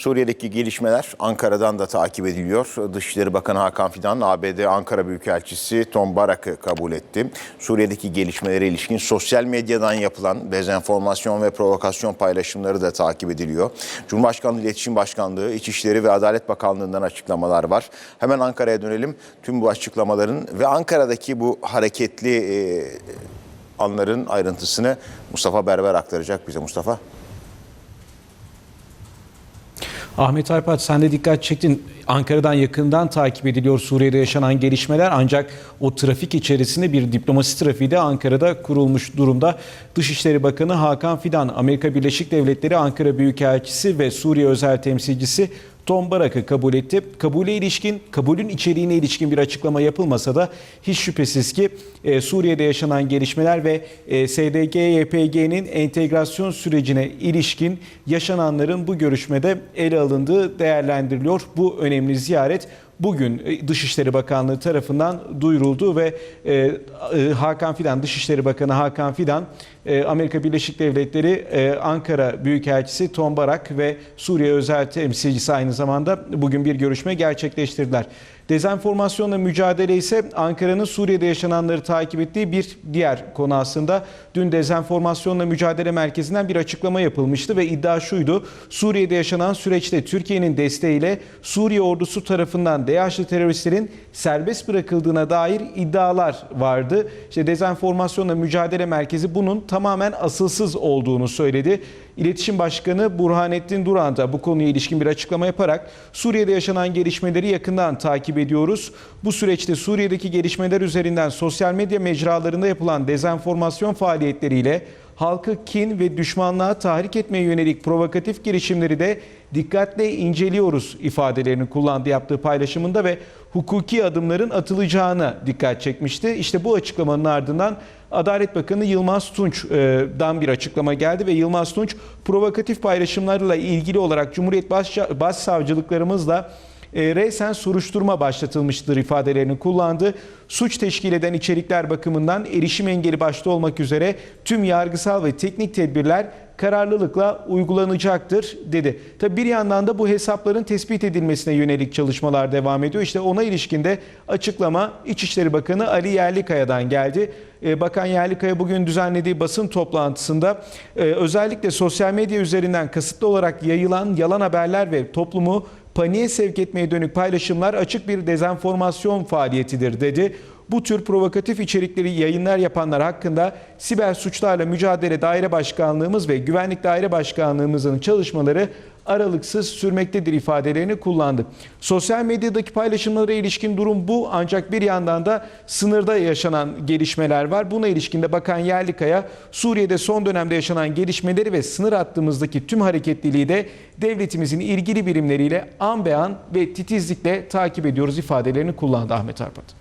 Suriye'deki gelişmeler Ankara'dan da takip ediliyor. Dışişleri Bakanı Hakan Fidan, ABD Ankara Büyükelçisi Tom Barak'ı kabul etti. Suriye'deki gelişmelere ilişkin sosyal medyadan yapılan dezenformasyon ve provokasyon paylaşımları da takip ediliyor. Cumhurbaşkanlığı İletişim Başkanlığı, İçişleri ve Adalet Bakanlığı'ndan açıklamalar var. Hemen Ankara'ya dönelim. Tüm bu açıklamaların ve Ankara'daki bu hareketli anların ayrıntısını Mustafa Berber aktaracak bize. Mustafa. Ahmet Arpat sen de dikkat çektin. Ankara'dan yakından takip ediliyor Suriye'de yaşanan gelişmeler ancak o trafik içerisinde bir diplomasi trafiği de Ankara'da kurulmuş durumda. Dışişleri Bakanı Hakan Fidan, Amerika Birleşik Devletleri Ankara Büyükelçisi ve Suriye Özel Temsilcisi Tom Barak'ı kabul etti. Kabule ilişkin, kabulün içeriğine ilişkin bir açıklama yapılmasa da hiç şüphesiz ki e, Suriye'de yaşanan gelişmeler ve e, SDG-YPG'nin entegrasyon sürecine ilişkin yaşananların bu görüşmede ele alındığı değerlendiriliyor. Bu önemli ziyaret bugün e, Dışişleri Bakanlığı tarafından duyuruldu ve e, e, Hakan Fidan, Dışişleri Bakanı Hakan Fidan, Amerika Birleşik Devletleri Ankara Büyükelçisi Tom Barak ve Suriye Özel Temsilcisi aynı zamanda bugün bir görüşme gerçekleştirdiler. Dezenformasyonla mücadele ise Ankara'nın Suriye'de yaşananları takip ettiği bir diğer konu aslında. Dün Dezenformasyonla Mücadele Merkezi'nden bir açıklama yapılmıştı ve iddia şuydu. Suriye'de yaşanan süreçte Türkiye'nin desteğiyle Suriye ordusu tarafından DAEŞ'li teröristlerin serbest bırakıldığına dair iddialar vardı. İşte Dezenformasyonla Mücadele Merkezi bunun tamamen asılsız olduğunu söyledi. İletişim Başkanı Burhanettin Duran da bu konuya ilişkin bir açıklama yaparak Suriye'de yaşanan gelişmeleri yakından takip ediyoruz. Bu süreçte Suriye'deki gelişmeler üzerinden sosyal medya mecralarında yapılan dezenformasyon faaliyetleriyle halkı kin ve düşmanlığa tahrik etmeye yönelik provokatif girişimleri de dikkatle inceliyoruz ifadelerini kullandı yaptığı paylaşımında ve hukuki adımların atılacağına dikkat çekmişti. İşte bu açıklamanın ardından Adalet Bakanı Yılmaz Tunç'dan bir açıklama geldi ve Yılmaz Tunç provokatif paylaşımlarla ilgili olarak Cumhuriyet Başsa- Başsavcılıklarımızla e, resen soruşturma başlatılmıştır ifadelerini kullandı. Suç teşkil eden içerikler bakımından erişim engeli başta olmak üzere tüm yargısal ve teknik tedbirler kararlılıkla uygulanacaktır dedi. Tabi bir yandan da bu hesapların tespit edilmesine yönelik çalışmalar devam ediyor. İşte ona ilişkinde açıklama İçişleri Bakanı Ali Yerlikaya'dan geldi. Ee, Bakan Yerlikaya bugün düzenlediği basın toplantısında e, özellikle sosyal medya üzerinden kasıtlı olarak yayılan yalan haberler ve toplumu paniğe sevk etmeye dönük paylaşımlar açık bir dezenformasyon faaliyetidir dedi. Bu tür provokatif içerikleri yayınlar yapanlar hakkında siber suçlarla mücadele daire başkanlığımız ve güvenlik daire başkanlığımızın çalışmaları aralıksız sürmektedir ifadelerini kullandı. Sosyal medyadaki paylaşımlara ilişkin durum bu ancak bir yandan da sınırda yaşanan gelişmeler var. Buna ilişkin de Bakan Yerlikaya Suriye'de son dönemde yaşanan gelişmeleri ve sınır hattımızdaki tüm hareketliliği de devletimizin ilgili birimleriyle an be an ve titizlikle takip ediyoruz ifadelerini kullandı Ahmet Arpat.